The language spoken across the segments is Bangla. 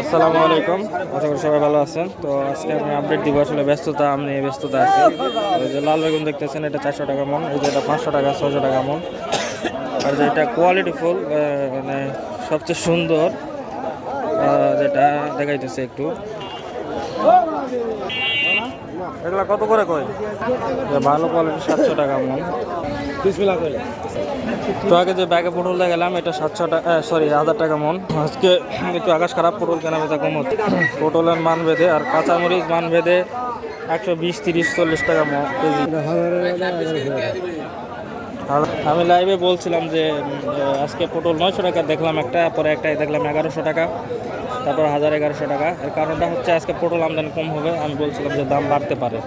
আসসালামু আলাইকুম। আশা করি সবাই ভালো আছেন। তো আজকে আমি আপডেট দিব আসলে ব্যস্ততা, আমি ব্যস্ততা আছি। ওই যে লাল বেগুন দেখতেছেন, এটা চারশো টাকা মন। এই যে এটা পাঁচশো টাকা ছশো টাকা মন। আর যে এটা কোয়ালিটি ফুল মানে সবচেয়ে সুন্দর যেটা দেখাইতেছে একটু। এগুলা কত করে কয়? ভালো কোয়ালিটি সাতশো টাকা মন। তো আগে যে ব্যাগে পটল গেলাম এটা সাতশো টাকা সরি হাজার টাকা মন। আজকে একটু আকাশ খারাপ পটল কেনা বেচা কম হচ্ছে। পটলের মান বেঁধে আর কাঁচামরিচ মান বেঁধে একশো বিশ তিরিশ চল্লিশ টাকা মন কেজি। আমি লাইভে বলছিলাম যে আজকে পটল নয়শো টাকা দেখলাম একটা পরে একটাই দেখলাম এগারোশো টাকা। তারপর হাজার এগারোশো টাকা। এর কারণটা হচ্ছে আজকে পটল আমদানি কম হবে। আমি বলছিলাম যে দাম বাড়তে পারে।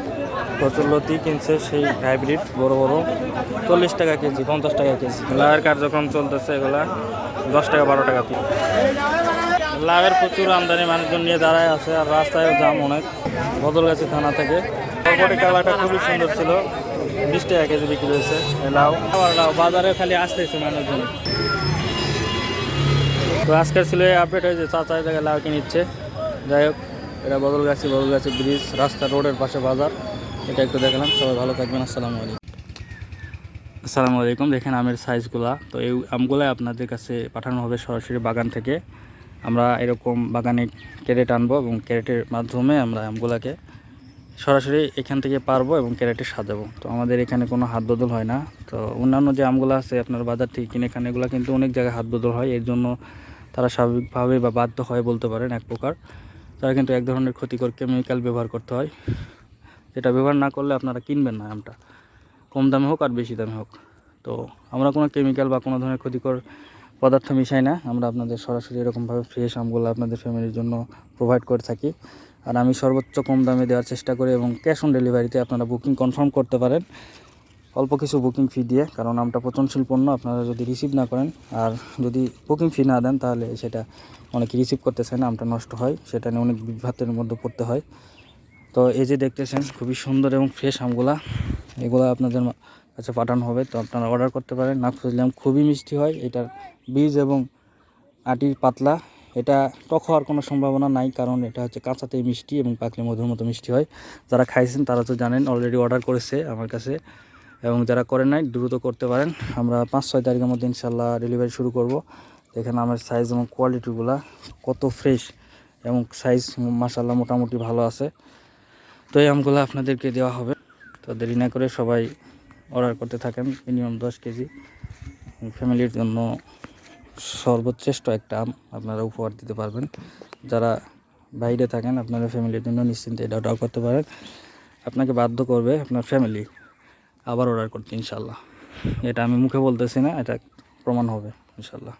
প্রচুর লতি কিনছে সেই হাইব্রিড, বড় বড়। চল্লিশ টাকা কেজি, পঞ্চাশ টাকা কেজি। লাভের কার্যক্রম চলতেছে এগুলা। দশ টাকা, বারো টাকা পিস। লাভের প্রচুর আমদানি, মানুষজন নিয়ে দাঁড়ায় আছে আর রাস্তায় জাম অনেক। বদলগাছি থানা থেকে। বরবটি কালারটা খুবই সুন্দর ছিল। বিশ টাকা কেজি বিক্রি হয়েছে। লাউ লাউ। বাজারে খালি আসতেছে মানুষজন। তো আজকের ছিল আপডেট হয়েছে চাচা জায়গায় লাউ কিনিচ্ছে। যাই হোক, এটা বদলগাছি বদলগাছি ব্রিজ রাস্তা রোডের পাশে বাজার। এটা একটু দেখলাম, সবাই ভালো থাকবেন, আসসালামু আলাইকুম। আসসালামু আলাইকুম, দেখেন আমের সাইজগুলা তো এই আমগুলাই আপনাদের কাছে পাঠানো হবে সরাসরি বাগান থেকে। আমরা এরকম বাগানে ক্যারেট আনব এবং ক্যারেটের মাধ্যমে আমরা আমগুলাকে সরাসরি এখান থেকে পারব এবং ক্যারেটে সাজাবো। তো আমাদের এখানে কোনো হাত বদল হয় না। তো অন্যান্য যে আমগুলো আছে আপনার বাজার থেকে কিনে খান, এগুলো কিন্তু অনেক জায়গায় হাত বদল হয়। এর জন্য তারা স্বাভাবিকভাবে বা বাধ্য হয় বলতে পারেন এক প্রকার। তারা কিন্তু এক ধরনের ক্ষতিকর কেমিক্যাল ব্যবহার করতে হয়। যেটা ব্যবহার না করলে আপনারা কিনবেন না আমটা। কম দামে হোক আর বেশি দামে হোক। তো আমরা কোনো কেমিক্যাল বা কোনো ধরনের ক্ষতিকর পদার্থ মিশাই না। আমরা আপনাদের সরাসরি এরকমভাবে ফ্রেশ আমগুলো আপনাদের ফ্যামিলির জন্য প্রোভাইড করে থাকি। আর আমি সর্বোচ্চ কম দামে দেওয়ার চেষ্টা করি এবং ক্যাশ অন ডেলিভারিতে আপনারা বুকিং কনফার্ম করতে পারেন। অল্প কিছু বুকিং ফি দিয়ে, কারণ আমটা পচনশীল পণ্য, আপনারা যদি রিসিভ না করেন, আর যদি বুকিং ফি না দেন, তাহলে সেটা অনেকে রিসিভ করতে চায় না, আমটা নষ্ট হয়, সেটা নিয়ে অনেক বিভ্রাতের মধ্যে পড়তে হয়। তো এই যে দেখতেছেন, খুবই সুন্দর এবং ফ্রেশ আমগুলা, এগুলো আপনাদের কাছে পাঠানো হবে, তো আপনারা অর্ডার করতে পারেন। নাক আম খুবই মিষ্টি হয়, এটার বীজ এবং আটির পাতলা, এটা টক হওয়ার কোনো সম্ভাবনা নাই, কারণ এটা হচ্ছে কাঁচাতেই মিষ্টি এবং পাকলে মধুর মতো মিষ্টি হয়। যারা খাইছেন, তারা তো জানেন অলরেডি অর্ডার করেছে আমার কাছে। এবং যারা করেন নাই, দ্রুত করতে পারেন। আমরা পাঁচ, ছয় তারিখের মধ্যে ইনশাল্লাহ ডেলিভারি শুরু করব। এখানে আমার সাইজ এবং কোয়ালিটিগুলা কত ফ্রেশ এবং সাইজ মাসাল্লাহ মোটামুটি ভালো আছে। তো এই আমগুলো আপনাদেরকে দেওয়া হবে। তো দেরি না করে সবাই অর্ডার করতে থাকেন মিনিমাম দশ কেজি। ফ্যামিলির জন্য সর্বশ্রেষ্ঠ একটা আম আপনারা উপহার দিতে পারবেন। যারা বাইরে থাকেন, আপনারা ফ্যামিলির জন্য নিশ্চিন্তে এটা অর্ডার করতে পারেন। আপনাকে বাধ্য করবে আপনার ফ্যামিলি আবার অর্ডার করতে ইনশাল্লাহ এটা আমি মুখে বলতেছি না এটা প্রমাণ হবে ইনশাল্লাহ